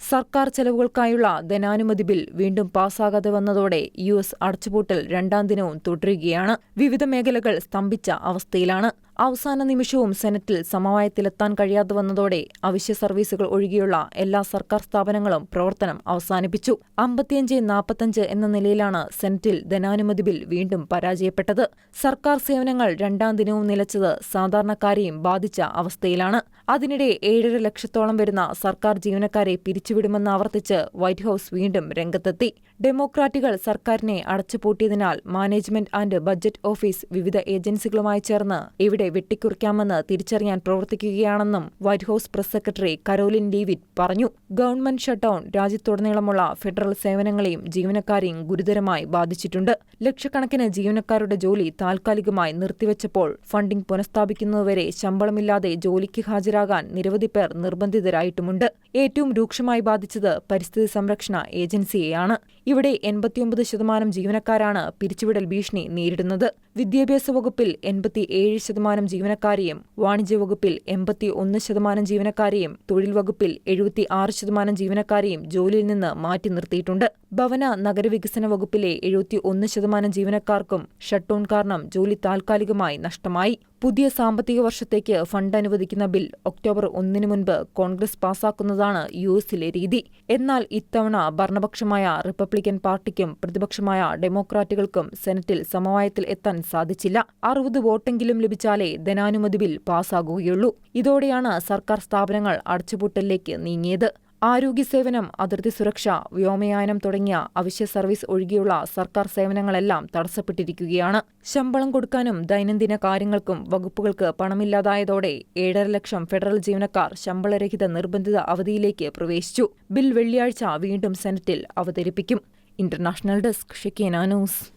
സർക്കാർ ചെലവുകൾക്കായുള്ള ധനാനുമതി ബിൽ വീണ്ടും പാസ്സാകാതെ വന്നതോടെ യു എസ് അടച്ചുപൂട്ടൽ രണ്ടാം ദിനവും തുടരുകയാണ്. വിവിധ മേഖലകൾ സ്തംഭിച്ച അവസ്ഥയിലാണ്. അവസാന നിമിഷവും സെനറ്റിൽ സമവായത്തിലെത്താൻ കഴിയാതെ വന്നതോടെ അവശ്യ സർവീസുകൾ ഒഴികെയുള്ള എല്ലാ സർക്കാർ സ്ഥാപനങ്ങളും പ്രവർത്തനം അവസാനിപ്പിച്ചു. അമ്പത്തിയഞ്ച് നാൽപ്പത്തഞ്ച് എന്ന നിലയിലാണ് സെനറ്റിൽ ധനാനുമതി ബിൽ വീണ്ടും പരാജയപ്പെട്ടത്. സർക്കാർ സേവനങ്ങൾ രണ്ടാം ദിനവും നിലച്ചത് സാധാരണക്കാരെയും ബാധിച്ച അവസ്ഥയിലാണ്. അതിനിടെ ഏഴര ലക്ഷത്തോളം വരുന്ന സർക്കാർ ജീവനക്കാരെ പിരിച്ചുവിടുമെന്ന് ആവർത്തിച്ച് വൈറ്റ് ഹൌസ് വീണ്ടും രംഗത്തെത്തി. ഡെമോക്രാറ്റുകൾ സർക്കാരിനെ അടച്ചുപൂട്ടിയതിനാൽ മാനേജ്മെന്റ് ആൻഡ് ബജറ്റ് ഓഫീസ് വിവിധ ഏജൻസികളുമായി ചേർന്ന് ഇവിടെ വെട്ടിക്കുറിക്കാമെന്ന് തിരിച്ചറിയാൻ പ്രവർത്തിക്കുകയാണെന്നും White House press secretary Karoline David പറഞ്ഞു. ഗവൺമെന്റ് ഷട്ട്ഡൌൺ രാജ്യത്തുടനീളമുള്ള ഫെഡറൽ സേവനങ്ങളെയും ജീവനക്കാരെയും ഗുരുതരമായി ബാധിച്ചിട്ടുണ്ട്. ലക്ഷക്കണക്കിന് ജീവനക്കാരുടെ ജോലി താൽക്കാലികമായി നിർത്തിവച്ചപ്പോൾ ഫണ്ടിംഗ് പുനഃസ്ഥാപിക്കുന്നതുവരെ ശമ്പളമില്ലാതെ ജോലിക്ക് ഹാജരാകാൻ നിരവധി പേർ നിർബന്ധിതരായിട്ടുമുണ്ട്. ഏറ്റവും രൂക്ഷമായി ബാധിച്ചത് പരിസ്ഥിതി സംരക്ഷണ ഏജൻസിയെയാണ്. ഇവിടെ എൺപത്തിയൊമ്പത് ശതമാനം ജീവനക്കാരാണ് പിരിച്ചുവിടൽ ഭീഷണി നേരിടുന്നത്. വിദ്യാഭ്യാസ വകുപ്പിൽ എൺപത്തി ഏഴ് ശതമാനം ജീവനക്കാരെയും വാണിജ്യ വകുപ്പിൽ എൺപത്തി ഒന്ന് ശതമാനം ജീവനക്കാരെയും തൊഴിൽ വകുപ്പിൽ എഴുപത്തി ആറ് ശതമാനം ജീവനക്കാരെയും ജോലിയിൽ നിന്ന് മാറ്റി നിർത്തിയിട്ടുണ്ട്. ഭവന നഗരവികസന വകുപ്പിലെ എഴുപത്തി ഒന്ന് ശതമാനം ജീവനക്കാർക്കും ഷട്ട്ഡൌൺ കാരണം ജോലി താൽക്കാലികമായി നഷ്ടമായി. പുതിയ സാമ്പത്തിക വർഷത്തേക്ക് ഫണ്ട് അനുവദിക്കുന്ന ബിൽ ഒക്ടോബർ ഒന്നിന് മുൻപ് കോൺഗ്രസ് പാസാക്കുന്നതാണ് യു എസിലെ രീതി. എന്നാൽ ഇത്തവണ ഭരണപക്ഷമായ റിപ്പബ്ലിക്കൻ പാർട്ടിക്കും പ്രതിപക്ഷമായ ഡെമോക്രാറ്റുകൾക്കും സെനറ്റിൽ സമവായത്തിൽ എത്താൻ സാധിച്ചില്ല. അറുപത് വോട്ടെങ്കിലും ലഭിച്ചാലേ ധനാനുമതി ബിൽ പാസാകുകയുള്ളൂ. ഇതോടെയാണ് സർക്കാർ സ്ഥാപനങ്ങൾ അടച്ചുപൂട്ടലിലേക്ക് നീങ്ങിയത്. ആരോഗ്യസേവനം അതിർത്തി സുരക്ഷ വ്യോമയാനം തുടങ്ങിയ അവശ്യ സർവീസ് ഒഴികെയുള്ള സർക്കാർ സേവനങ്ങളെല്ലാം തടസ്സപ്പെട്ടിരിക്കുകയാണ്. ശമ്പളം കൊടുക്കാനും ദൈനംദിന കാര്യങ്ങൾക്കും വകുപ്പുകൾക്ക് പണമില്ലാതായതോടെ ഏഴര ലക്ഷം ഫെഡറൽ ജീവനക്കാർ ശമ്പളരഹിത നിർബന്ധിത അവധിയിലേക്ക് പ്രവേശിച്ചു. ബിൽ വെള്ളിയാഴ്ച വീണ്ടും സെനറ്റിൽ അവതരിപ്പിക്കും. ഇന്റർനാഷണൽ ഡെസ്ക് ഷിക്കേന ന്യൂസ്.